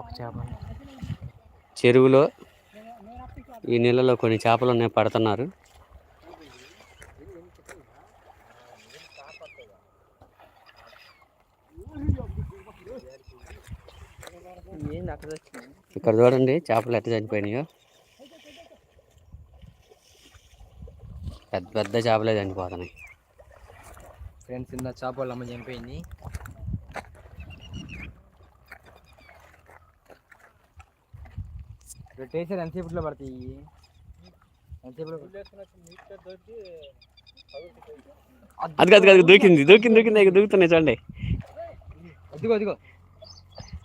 ఒక చేప. చెరువులో ఈ నీళ్ళలో కొన్ని చేపలు ఉన్నాయి పడుతున్నారు. ఇక్కడ చూడండి చేపలు ఎట్ట చనిపోయినాయో. పెద్ద పెద్ద చేపలే చనిపోతున్నాయి. ఫ్రెండ్స్ ఇంత చేపలు అమ్మ చనిపోయింది. పెట్టేసారు ఎంతసేపట్లో పడతాయి? అది కాదు కాదు దూకింది దూకింది దూకింది ఇక దూకుతున్నాయి చూడండి. అదిగో అదిగో.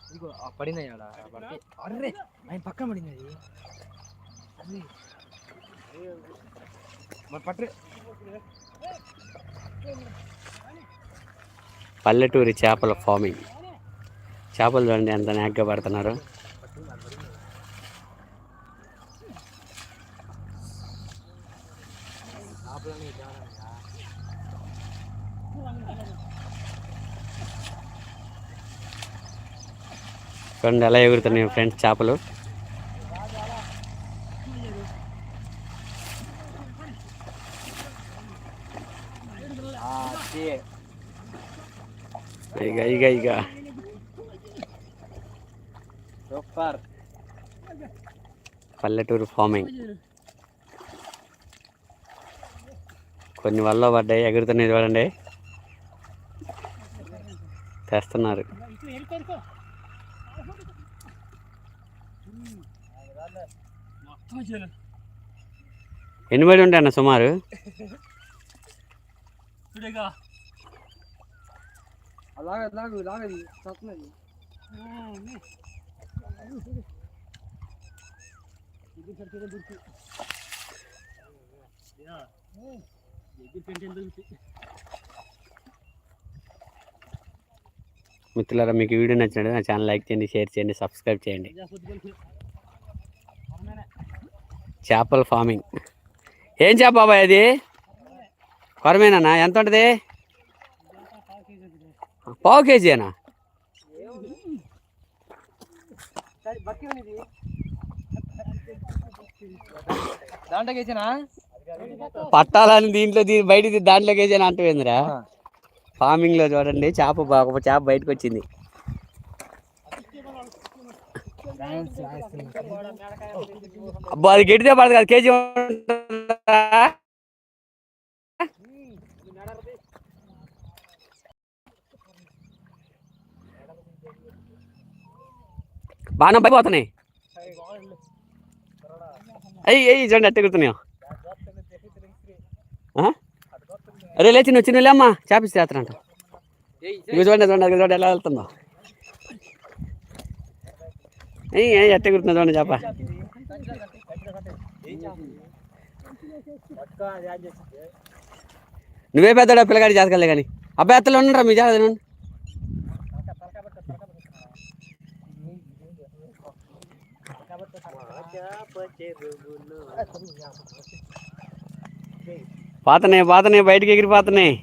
ఇదిగో పడింది అర్రే ఆయన పక్కన పడింది అది. మరి పట్టు పల్లెటూరి చేపల ఫార్మింగ్ చేపలు చూడండి ఎంత నాగ్గా పడుతున్నారు. చూడండి ఎలా ఎగురుతున్నాయి ఫ్రెండ్స్ చేపలు. ఇక ఇక ఇక సూపర్. పల్లెటూరు ఫార్మింగ్. కొన్ని వల్ల పడ్డాయి ఎగురుతున్నాయి చూడండి. తెస్తున్నారు. ఎన్ని పడి ఉంటాయి అన్న సుమారు మిత్రులారా మీకు వీడియో నచ్చినట్టు నా ఛానల్ లైక్ చేయండి షేర్ చేయండి సబ్స్క్రైబ్ చేయండి. చేపల ఫార్మింగ్. ఏం చేప బాబాయ్ అది? కొరమేనా ఎంత ఉంటుంది? పావు కేజీనా పట్టాలని దీంట్లో బయట దాంట్లోకి వేసాను అంటేందిరా ఫార్మింగ్లో చూడండి చేప బా- ఒక చేప బయటకు వచ్చింది అబ్బా అది గట్టిదే పడదు కదా కేజీ? బాగా పడిపోతున్నాయి అయ్యి అయ్యి చూడండి అట్ట ఎగురుతున్నాయో ఆ? అరే లేచి నువ్వు చిన్న అమ్మా చేపిస్తే చేస్తానంట చూడండి చూడండి చూడండి ఎలా వెళ్తుందో ఎట్ట ఎగురుతుందో చూడండి చేప? నువ్వే పెద్దడా పిల్లగాడి చేతకలే కానీ. అబ్బాయి అత్తలు ఉండరా మీ జాగ్రత్త పాతనే పాతనే బయటికి ఎగిరిపోతున్నాయి.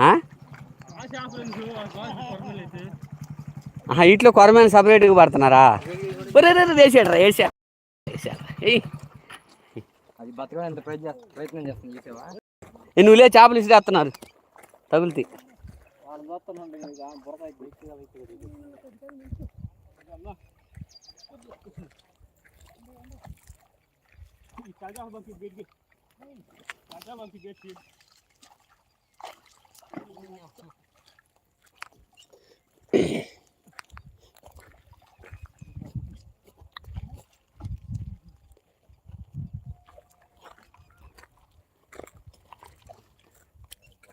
ఆ? ఇట్లో కొరమైన సపరేట్గా పడుతున్నారా? ఒరే వేసాడరా వేసా ఏ, నువ్వులే చేపలు ఇసిరేస్తున్నారు తగులుతాయి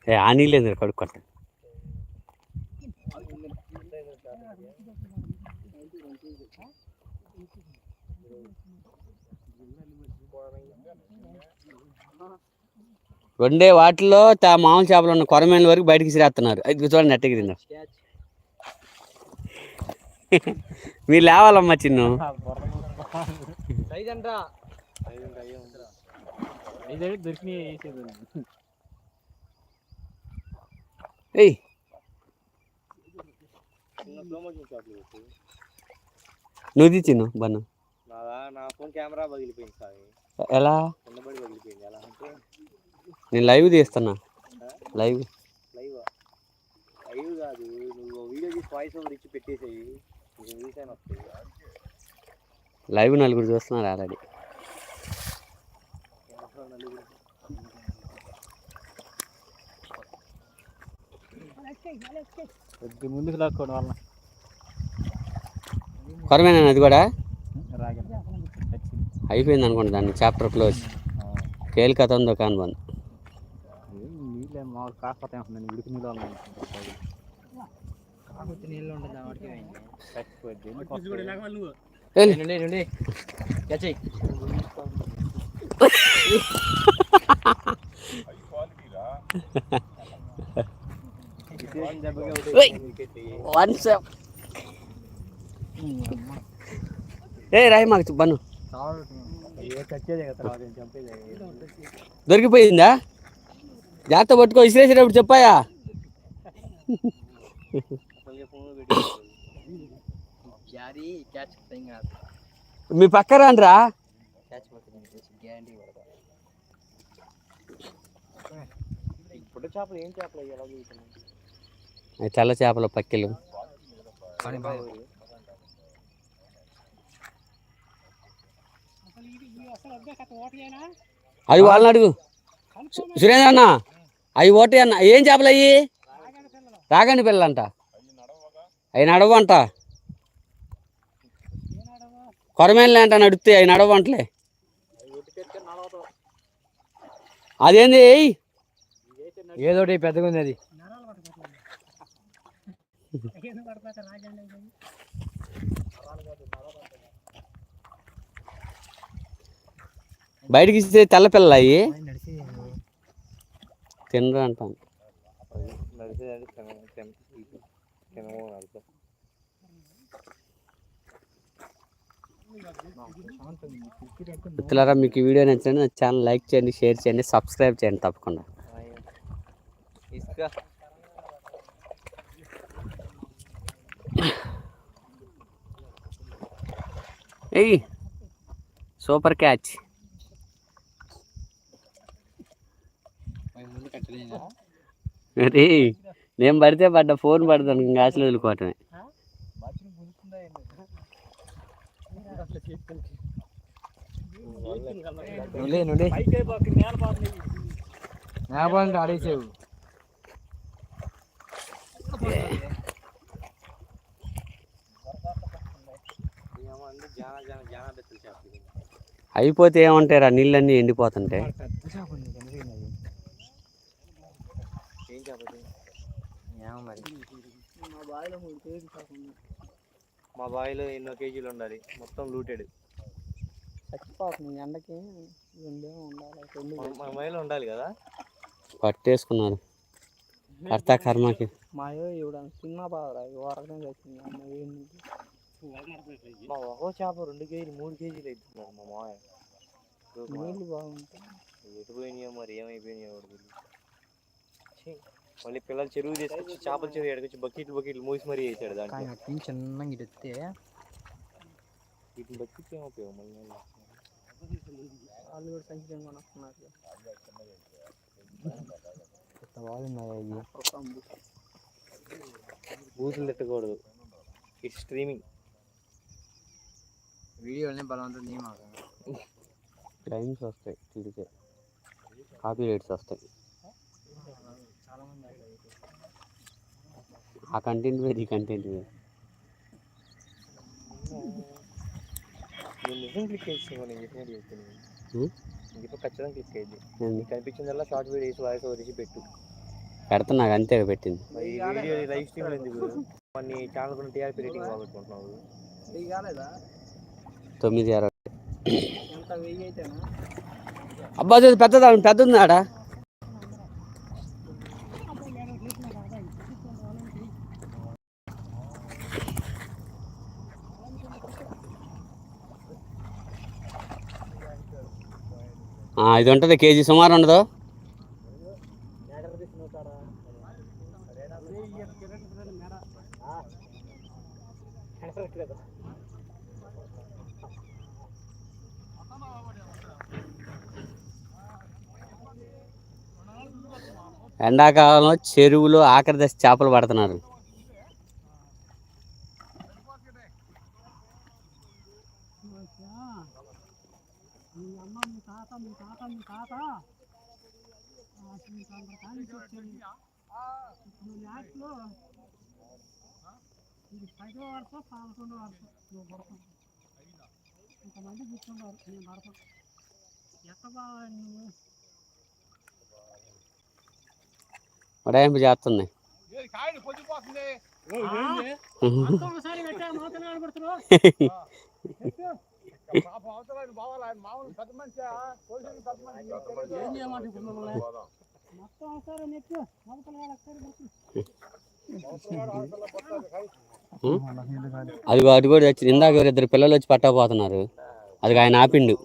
ఏ ఆ నీళ్ళేంద్ర కడుక్కోట రెండే వాటిలో తా మామూలు చేపలు ఉన్న కొరమైన వరకు బయటికి సిరేస్తున్నారు అది చూడండి నెట్టగిరిందా మీరు లేవాలమ్మా చిన్ను. ఏయ్. నువ్వు తీసిను బన్ను. నా ఫోన్ కెమెరా పగిలిపోయింది ఎలా? పగిలిపోయింది ఎలా అంటే? నేను లైవ్ తీస్తున్నా. లైవ్. లైవ్? లైవ్ కాదు నువ్వు వీడియో తీసి వాయిస్ ఓవర్ ఇచ్చి పెట్టేసేయి. లైవ్ నలుగురు చూస్తున్నారు ఆల్రెడీ. ముందుకు లాక్కోవడం వల్ల కొరమేనా అది కూడా? అయిపోయింది అనుకోండి దాన్ని చాప్టర్ క్లోజ్ కేల్ కథ ఉందో కాని బంద్. ఏ రాయి మాకు బన్ను. చంపేదే దొరికిపోయిందా? జాగ్రత్త పట్టుకో విసిరేసేటప్పుడు చెప్పాయా? మీ పక్క రాండ్రా తెల్ల చేపల పక్కిలు. అవి వాళ్ళని అడుగు. సురేంద్ర అన్న అవి ఓటే అన్న. ఏం చేపలు అయ్యి? రాగండి పిల్లలంట. అవి నడవంట కొరమేళ్ళే అంట నడితే అవి నడవంటలే అదేంది? ఏయ్ ఏదోటి పెద్దగా ఉంది అది. బయటికి ఇస్తే తెల్ల పిల్లలు అయ్యి నడిచి తినరు అంటాను. మిత్రులారా మీకు ఈ వీడియో నచ్చింది నా ఛానల్ లైక్ చేయండి షేర్ చేయండి సబ్స్క్రైబ్ చేయండి తప్పకుండా. ఏయ్ సూపర్ క్యాచ్ మరి నేను పడితే పడ్డ ఫోన్ పడతాను ఇంకా ఆశలు వదులుకోవటమే. నేపాలంటే ఆడేసావు. అయిపోతే ఏమంటారా నీళ్ళన్నీ ఎండిపోతుంటే? ఏం మరి మా బావిలో ఎన్నో కేజీలు ఉండాలి. మొత్తం లూటెడ్ చచ్చిపోతుంది ఎండకి రెండే ఉండాలి మన బావిలో ఉండాలి కదా? పట్టేసుకున్నారు కర్త కర్మకి. మాయో ఇవ్వడం చిన్న బాధ వరకనే చచ్చింది అమ్మ ఏంటి మా ఒక్కో చేప రెండు కేజీలు మూడు కేజీలు అవుతున్నారు మా మాయ నీళ్ళు బాగుంటాయి. ఎటు పోయినాయో మరి ఏమైపోయినాయో మళ్ళీ పిల్లలు చెరువు తీసుకొచ్చి చేపల చెరువు ఎడకొచ్చి బకెట్లు బకెట్లు మూసి మరీ వేసాడు దాంట్లో. కానీ అటు నుంచి చిన్నగా ఇటు వస్తే వీటిని బకెట్లు ఏమవుతాయో మళ్ళీ వాళ్ళు కూడా సంచితం కొనుక్కున్నారు కొత్త వాళ్ళు ఉన్నాయి బూతులు తిట్టకూడదు ఇట్స్ స్ట్రీమింగ్ వీడియోలనే బలవంతం నీ మాకు టైమ్స్ వస్తాయి తిడితే కాపీ రేట్స్ వస్తాయి చాలా మంది ఆ కంటెంట్ వేరు ఈ కంటెంట్ వేరు. నిజం క్లిక్ చేస్తాను నేను చెప్పినట్టు చెప్తాను హ్మ్? నీకు ఇప్పుడు ఖచ్చితంగా క్లిక్ అయ్యింది నేను నీకు కనిపించిందల్లా షార్ట్ వీడియో వేసి వాయిస్ ఓవర్ చేసి పెట్టు. పెడతా నాకు అంతే పెట్టింది. మరి ఈ వీడియో లైవ్ స్ట్రీమ్ ఎందుకు? కొన్ని ఛానల్ కొన్ని టీఆర్పీ రేటింగ్ తొమ్మిది అరవై. అబ్బా పెద్దదా? పెద్ద ఉంది ఆడ ఆ, ఇది ఉంటుంది కేజీ సుమారు ఉండదు. ఎండాకాలంలో చెరువులో ఆఖరి దశ చేపలు పడుతున్నారు మీ అమ్మ మీ తాత మీ తాత మీ తాత మీ తాత కానించి వచ్చింది ఇప్పుడు మ్యాచ్లో ఇది పదో వరుస పదకొండో వరుస నువ్వు పడతాం ఇంతమంది కూర్చున్నారు నేను పడతాం ఎట్ట బాగా నువ్వు ఉడాయింపు చేస్తుంది మొత్తం ఒకసారి పెట్టా మాత్రం ఆడబడుతున్నావు ఏం చేయమంటే ఇప్పుడు మమ్మల్ని మొత్తం ఒకసారి నెట్టు మొదలు ఒకసారి అది అటు కూడా వచ్చింది ఇందాక ఇద్దరు పిల్లలు వచ్చి పట్టకపోతున్నారు. అది ఆయన ఆపిండు.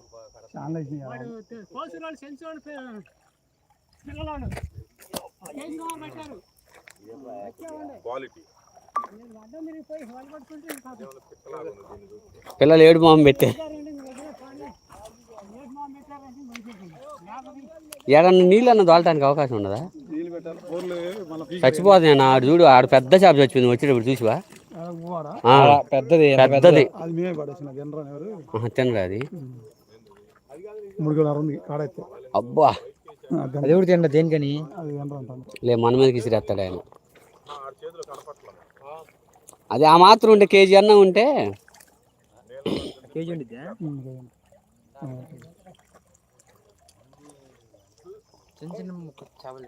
క్వాలిటీ పిల్లలు ఏడు మొహం పెట్టారు పెట్టారండి మీ దగ్గర కానీ ఏడు మా పెట్టారంటే మంచిది లేకపోతే ఏడన్నా నీళ్ళు అన్న దోలటానికి అవకాశం ఉండదా? చచ్చిపోతుంది నేను ఆడు చూడు ఆడు పెద్ద చేప చచ్చిపోయింది వచ్చేటప్పుడు చూసివా? ఆ, పెద్దది పెద్దది. మేమే ఎవరు? తినరా అది? అబ్బా. అది కూడా తిండ దేనికని? లే మన మీదకి ఇసిరేస్తాడు ఆయన. అది ఆ మాత్రం ఉంటే కేజీ అన్న ఉంటే. కేజీ చిన్న చేపలు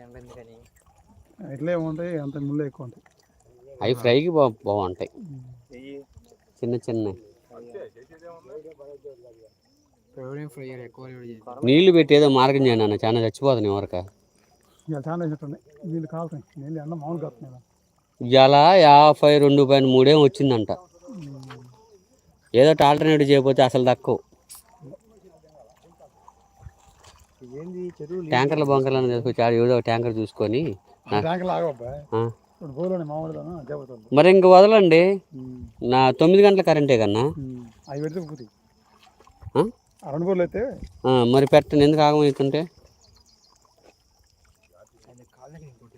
అంత ముళ్ళు ఎక్కువ ఉంటాయి. అవి ఫ్రైకి బాగుంటాయి. చిన్న చిన్న. నీళ్ళు పెట్టి ఏదో మార్గం చేయండి అన్న. చాలా చచ్చిపోతుంది ఎవరిక? చాలా వేసినట్టున్నాయి వీళ్ళు కాలుతాయి నేను ఎండ మామూలు కాస్తున్నాను ఇవాళ యాభై రెండు పైన మూడేం వచ్చిందంట. ఏదో ఆల్టర్నేటివ్ చేయకపోతే అసలు తక్కువ ట్యాంకర్ల బంకర్లను తీసుకొచ్చి ఏదో ట్యాంకర్ చూసుకొని మరి ఇంక వదలండి. నా తొమ్మిది గంటల కరెంటే కన్నా. రెండు అయితే మరి పెట్టండి. ఎందుకు ఆగమవుతుంటే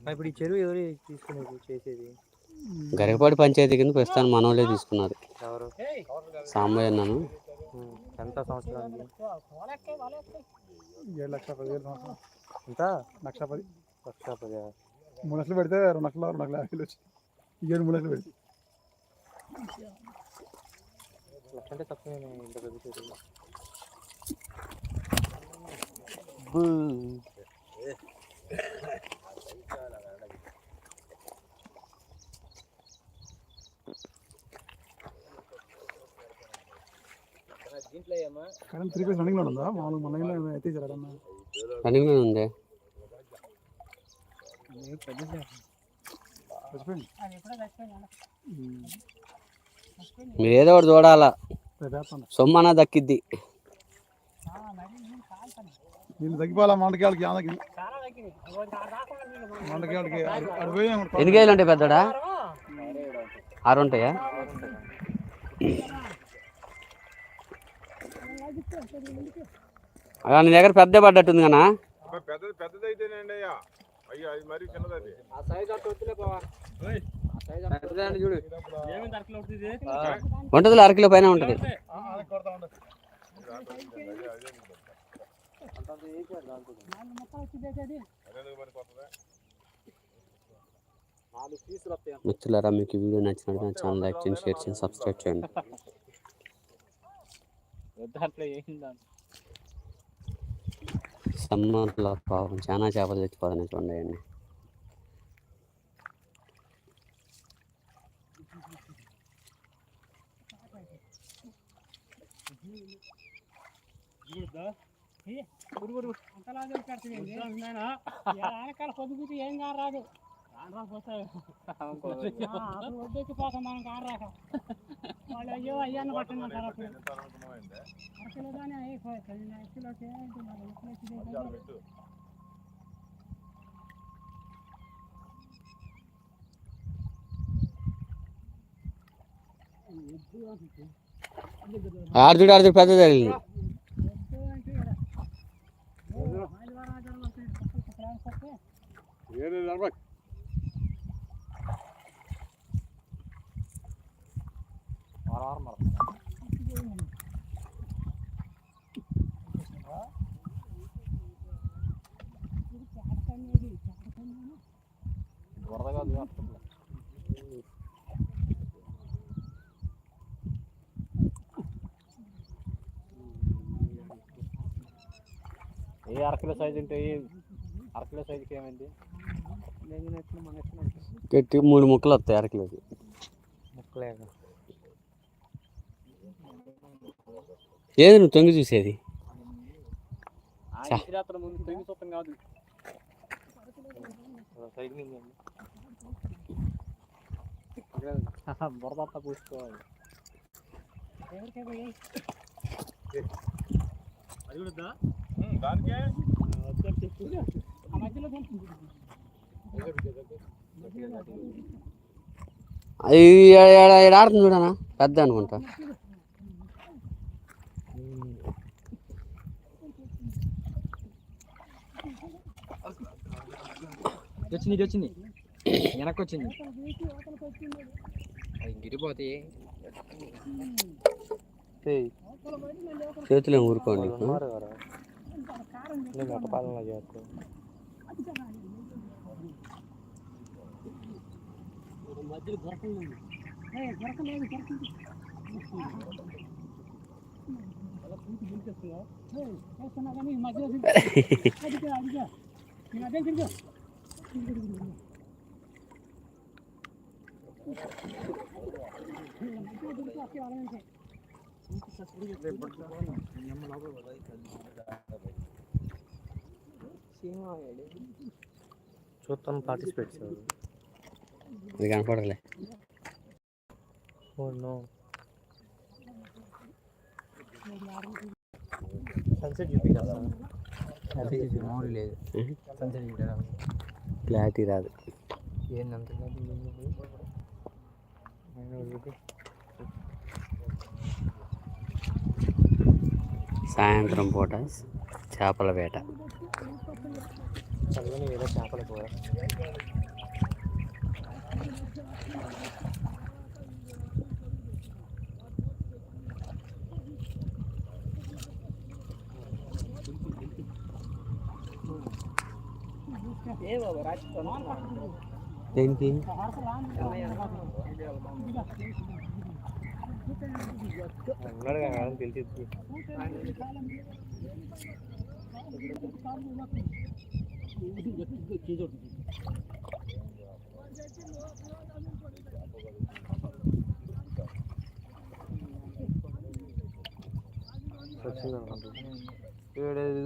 ఇప్పుడు ఈ చెరువు ఎవరు తీసుకునేది చేసేది? గరికపాటి పంచాయతీ కింద ప్రస్తుతాన్ని మనోళ్ళే తీసుకున్నారు. ఎవరు? సాంబయ్య అన్నాను. ఎంత సంవత్సరానికి? ఏడు లక్షల పదివేలు సంవత్సరం. ఎంత? లక్ష పది. లక్ష పది. మూడు లక్షలు పెడితే రెండు లక్షల రెండు లక్షల యాభై వచ్చి ఏడు మూడు లక్షలు పెడితే. లక్ష అంటే తక్కువ ఇంత పెద్ద చెరువు కరెంట్ త్రీ ఉందా? మన అయితే రన్నింగ్ ఉంది? మీరు ఏదో ఒకటి చూడాలా. సొమ్మన దక్కిద్ది. తగ్గిపోవాలా మండకాయలకి ఆనకి. మండకాయలకి ఎన్ని ఉంటాయి పెద్దడా? ఆరు ఉంటాయా. నీ దగ్గర పెద్ద పడ్డట్టుంది కన్నా? పెద్దది పెద్దదైతేనండి అయ్యా? అయ్యా అది మరీ చిన్నది ఆ సైజ్ అట్టు వద్దులే బావా? ఉంటుంది? అరకిలో పైన ఉంటుంది. మిత్రులారా మీకు ఈ వీడియో నచ్చినట్టు ఛానల్ లైక్ చేయండి షేర్ చేయండి సబ్స్క్రైబ్ చేయండి. దాంట్లో ఏందా సమ్మర్లో పాపం. చాలా చేపలు చూడండి పొద్దుగుతి ఏం కాదు రాదు. రాకపోతాయి అప్పుడు వద్దొచ్చి పోతాం మనం కారు రాక వాళ్ళు అయ్యో అయ్యాన్ని పట్టమంటారు అప్పుడు అరకిలో కానీ అయిపోయి కిలోకి ఏంటి మరి ఎట్లా వచ్చింది కదా? ఆడుతుడు ఆడుతుడు తగిలింది ఏడు నలభై ఏ అరకిలో సైజు ఉంటాయి అరకిలో సైజుకి ఏమైంది? గట్టి మూడు ముక్కలు వస్తాయి అరకిలోకి ముక్కలేక ఏది నువ్వు తొంగి చూసేది? పూసుకోవాలి. తెలుసు. అది ఆడుతుంది చూడనా పెద్ద అనుకుంటా. వచ్చింది ఇది వచ్చింది వెనక్కి వచ్చింది అది గిరిపోతే చేతులు ఏం ఊరుకోండి పాలన చేస్తాను మధ్యలో దొరకలేదు ఏ, దొరకలేదు దొరకలేదు అలా పూర్తి పిలిచేస్తున్నావు చేస్తున్నా కానీ ఈ మధ్యలో తిరిగి. అదిగో అదిగో నేను అదే తిరిగి చూస్తాను పార్టిసిపేట్ అది కనపడలే సన్సెట్ చూపించాలి మామూలు లేదు సన్సెట్ చూడాలి క్లారిటీ రాదు. సాయంత్రం పూట చేపల వేట. చేపల కూర. దేనికి ఉన్నాడు కదా తెలిసి వచ్చింది అనుకుంటా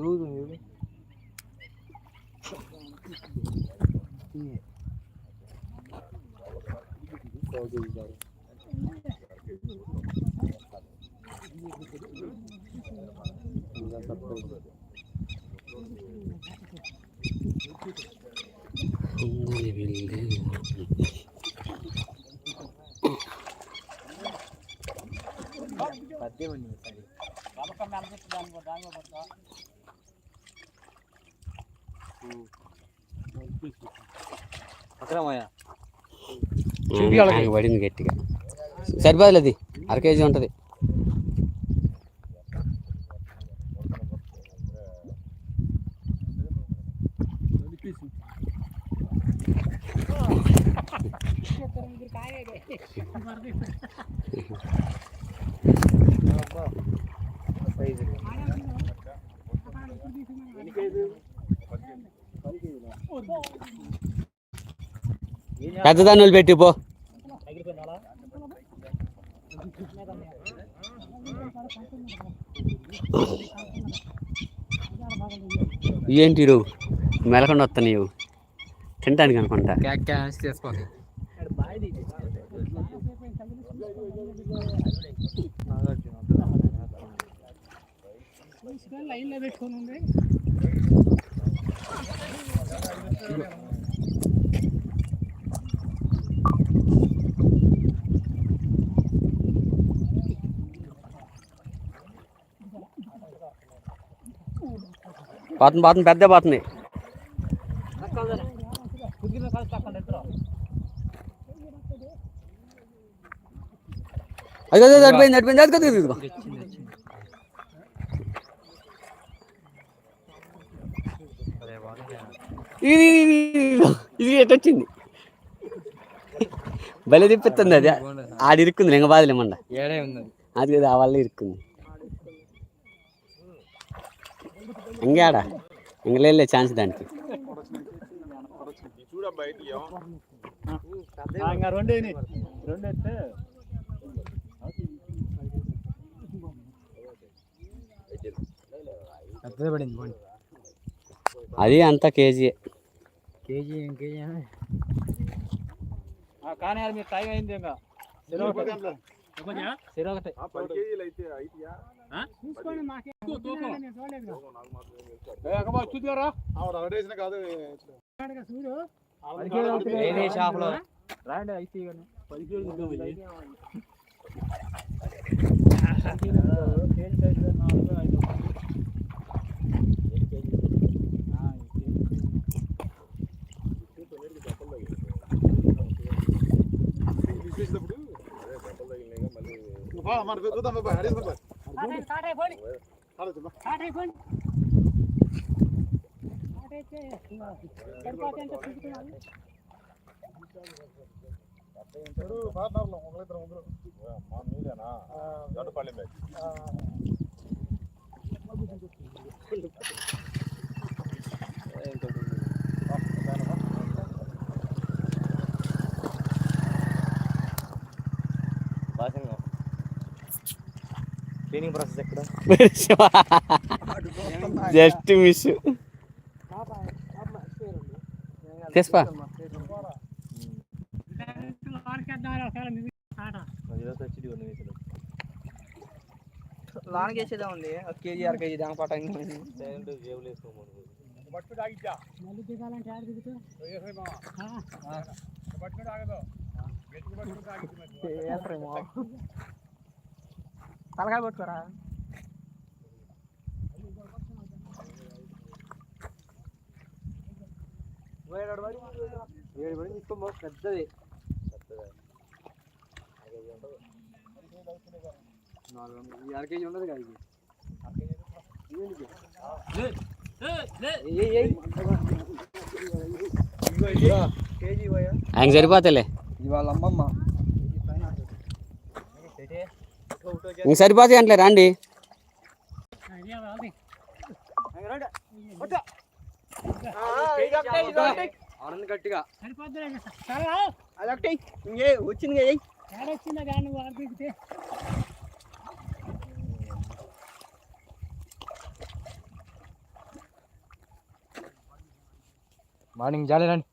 ఊగుతుంది చూడు అందరి వెళ్ళే పద్యం అండి ఈసారి అక్రమయ్య ఆయనకు పడింది గట్టిగా సరిపోదులే అది అర కేజీ ఉంటుంది పెద్దదాన్ని పెట్టి పో. ఏంటి ఇరు మెలకుండా వస్తాను నీవు తినటానికి అనుకుంటా. క్యాక్ క్యాష్ చేసుకోండి లైన్లో పోతుంది పోతుంది పెద్ద పోతుంది అదిగో, అదిగో వచ్చింది వచ్చింది అదే బాగుంది ఇది ఇది, ఇది, ఇది ఎటు వచ్చింది? భలే తిప్పిస్తుంది అది. ఆడి ఇరుక్కుంది లింగ బాధలు ఏమన్నా అది కదా ఆ వల్ల ఇరుక్కుంది ఇంకేడా ఇంకలే ఛాన్స్ దానికి ఇది చూడ బయట ఏమో ఇంకా రెండు రెండు ఎత్తే పెద్దది పడింది పోండి అది అంతా కేజీ కేజీ ఏం కేజీ కానీ అది మీరు టైం అయింది ఇంకా సిరొకటి ఆ పది కేజీలు అయితే అయితయా చూసుకోండి మాకే చూడలేదు చూద్దారా అడేసిన కాదు చూడు ఏదే షాప్లో రాండి అయితే పది అదే বাবা আমার দুধ আমার হারিয়ে বাবা। আরে কাটে বলি। আরে তুমি কাটে বলি। কাটে তে টেম্পা টেম্পা ঠিক করে আলো ஒரு பாத்தா உங்களுக்கு உங்களுக்கு மீனா நடுப்பாளையம் క్లీనింగ్ ప్రాసెస్ ఎక్కడ జస్ట్ మిస్ వేసేదే ఉంది ఒక కేజీ అర కేజీ దాని పాట మళ్ళీ దిగాలంటే ఆడ దిగుతూ తలకాయ పట్టుకోరా ఏడు పడి తీసుకో పెద్దది నాలుగు అర కేజీ ఉండదు కదా ఇది ఏయ్, ఏయ్. ఇదిగో ఇదిగో. కేజీ పోయా ఆయన సరిపోతలే ఇది వాళ్ళ అమ్మమ్మ ఇంక సరిపోతాయి అంటలే రండి. గట్టిగా అదొకటి ఇంకే వచ్చింది మార్నింగ్ జాలి రండి.